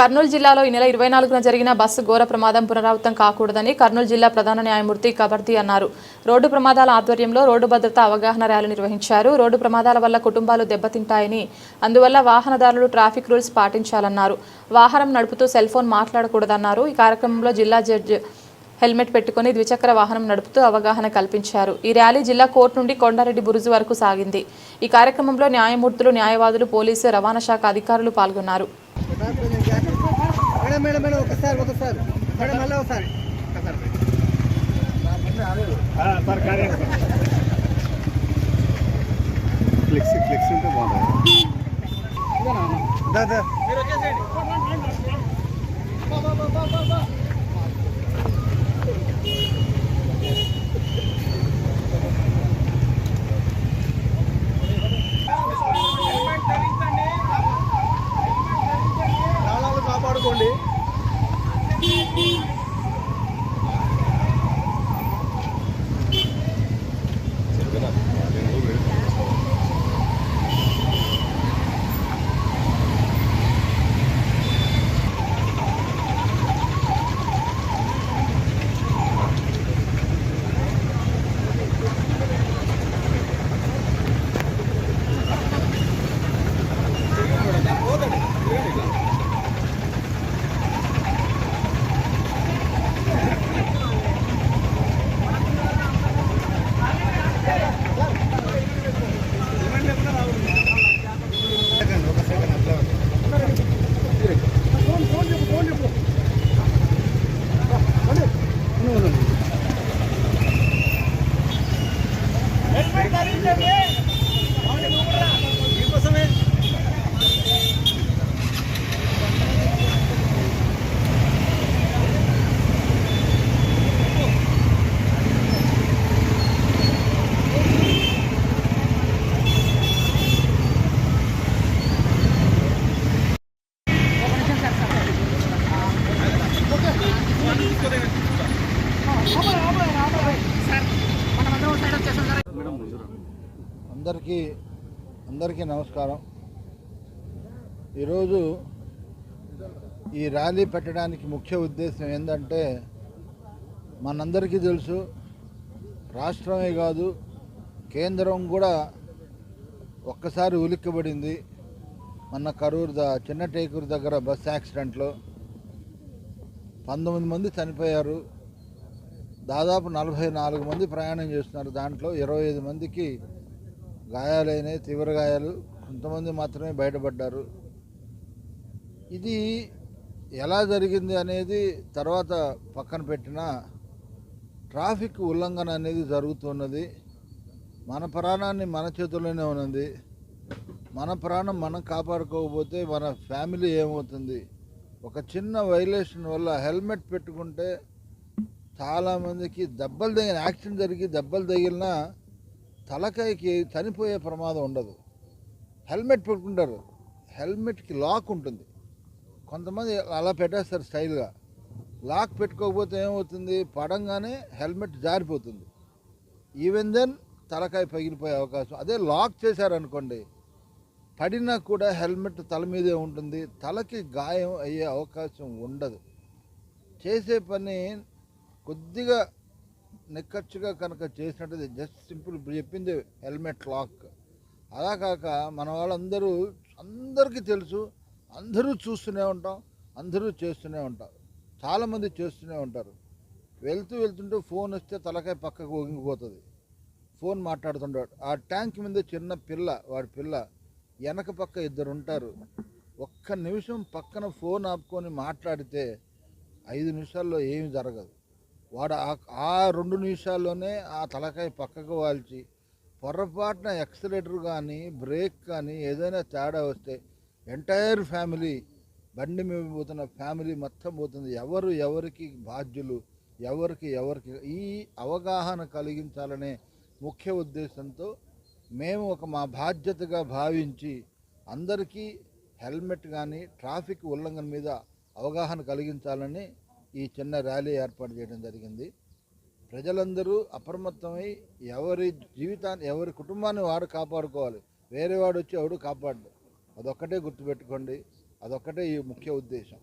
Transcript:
కర్నూలు జిల్లాలో ఈ నెల ఇరవై నాలుగున జరిగిన బస్సు ఘోర ప్రమాదం పునరావృతం కాకూడదని కర్నూలు జిల్లా ప్రధాన న్యాయమూర్తి కబర్తి అన్నారు. రోడ్డు ప్రమాదాల ఆధ్వర్యంలో రోడ్డు భద్రత అవగాహన ర్యాలీ నిర్వహించారు. రోడ్డు ప్రమాదాల వల్ల కుటుంబాలు దెబ్బతింటాయని అందువల్ల వాహనదారులు ట్రాఫిక్ రూల్స్ పాటించాలన్నారు. వాహనం నడుపుతూ సెల్ ఫోన్ మాట్లాడకూడదన్నారు. ఈ కార్యక్రమంలో జిల్లా జడ్జి హెల్మెట్ పెట్టుకుని ద్విచక్ర వాహనం నడుపుతూ అవగాహన కల్పించారు. ఈ ర్యాలీ జిల్లా కోర్టు నుండి కొండారెడ్డి బురుజు వరకు సాగింది. ఈ కార్యక్రమంలో న్యాయమూర్తులు న్యాయవాదులు పోలీసు రవాణా శాఖ అధికారులు పాల్గొన్నారు. మేడం మేడం మేడం ఒకసారి ఒకసారి మేడం మళ్ళీ ఒకసారి ఫ్లెక్సీ ఫ్లెక్సీ ఉంటే బాగుంటుంది దాదా దా. ప్రాణాలు అందరికీ అందరికీ నమస్కారం. ఈరోజు ఈ ర్యాలీ పెట్టడానికి ముఖ్య ఉద్దేశం ఏంటంటే మనందరికీ తెలుసు రాష్ట్రమే కాదు కేంద్రం కూడా ఒక్కసారి ఉలిక్కబడింది మన కరూరు ద చిన్న టేకూరు దగ్గర బస్ యాక్సిడెంట్లో పంతొమ్మిది మంది చనిపోయారు. దాదాపు నలభై నాలుగు మంది ప్రయాణం చేస్తున్నారు. దాంట్లో ఇరవై ఐదు మందికి గాయాలైనాయి తీవ్ర గాయాలు కొంతమంది మాత్రమే బయటపడ్డారు. ఇది ఎలా జరిగింది అనేది తర్వాత పక్కన పెట్టిన ట్రాఫిక్ ఉల్లంఘన అనేది జరుగుతున్నది. మన ప్రాణాన్ని మన చేతుల్లోనే ఉన్నది. మన ప్రాణం మనం కాపాడుకోకపోతే మన ఫ్యామిలీ ఏమవుతుంది? ఒక చిన్న వైలేషన్ వల్ల హెల్మెట్ పెట్టుకుంటే చాలామందికి దెబ్బలు తగిన యాక్సిడెంట్ జరిగి దెబ్బలు తగిలినా తలకాయకి చనిపోయే ప్రమాదం ఉండదు. హెల్మెట్ పెట్టుకుంటారు. హెల్మెట్కి లాక్ ఉంటుంది. కొంతమంది అలా పెట్టేస్తారు స్టైల్గా. లాక్ పెట్టుకోకపోతే ఏమవుతుంది? పడంగానే హెల్మెట్ జారిపోతుంది. ఈవెన్ దెన్ తలకాయ పగిలిపోయే అవకాశం. అదే లాక్ చేశారనుకోండి పడినా కూడా హెల్మెట్ తల మీదే ఉంటుంది. తలకి గాయం అయ్యే అవకాశం ఉండదు. చేసే పని కొద్దిగా నిక్కచ్చుగా కనుక చేసినట్టు జస్ట్ సింపుల్ ఇప్పుడు చెప్పింది హెల్మెట్ లాక్. అలా కాక మన వాళ్ళందరూ అందరికీ తెలుసు అందరూ చూస్తూనే ఉంటాం అందరూ చేస్తూనే ఉంటారు చాలామంది చేస్తూనే ఉంటారు. వెళ్తూ వెళ్తుంటే ఫోన్ వస్తే తలకాయ పక్కకు ఒంగిపోతుంది ఫోన్ మాట్లాడుతుంటాడు. ఆ ట్యాంక్ మీద చిన్న పిల్ల వాడి పిల్ల వెనక పక్క ఇద్దరు ఉంటారు. ఒక్క నిమిషం పక్కన ఫోన్ ఆపుకొని మాట్లాడితే ఐదు నిమిషాల్లో ఏమి జరగదు. వాడు ఆ- రెండు నిమిషాల్లోనే ఆ తలకాయ పక్కకు వాల్చి పొరపాటున ఎక్సలేటర్ కానీ బ్రేక్ కానీ ఏదైనా తేడా వస్తే ఎంటైర్ ఫ్యామిలీ బండి మీద పోతున్న ఫ్యామిలీ మొత్తం పోతుంది. ఎవరు ఎవరికి బాధ్యులు ఎవరికి ఎవరికి ఈ అవగాహన కలిగించాలనే ముఖ్య ఉద్దేశంతో మేము ఒక మా బాధ్యతగా భావించి అందరికీ హెల్మెట్ కానీ ట్రాఫిక్ ఉల్లంఘన మీద అవగాహన కలిగించాలని ఈ చిన్న ర్యాలీ ఏర్పాటు చేయడం జరిగింది. ప్రజలందరూ అప్రమత్తమై ఎవరి జీవితాన్ని ఎవరి కుటుంబాన్ని వాడు కాపాడుకోవాలి. వేరే వాడు వచ్చి ఎవడు కాపాడు అదొక్కటే గుర్తుపెట్టుకోండి. అదొక్కటే ఈ ముఖ్య ఉద్దేశం.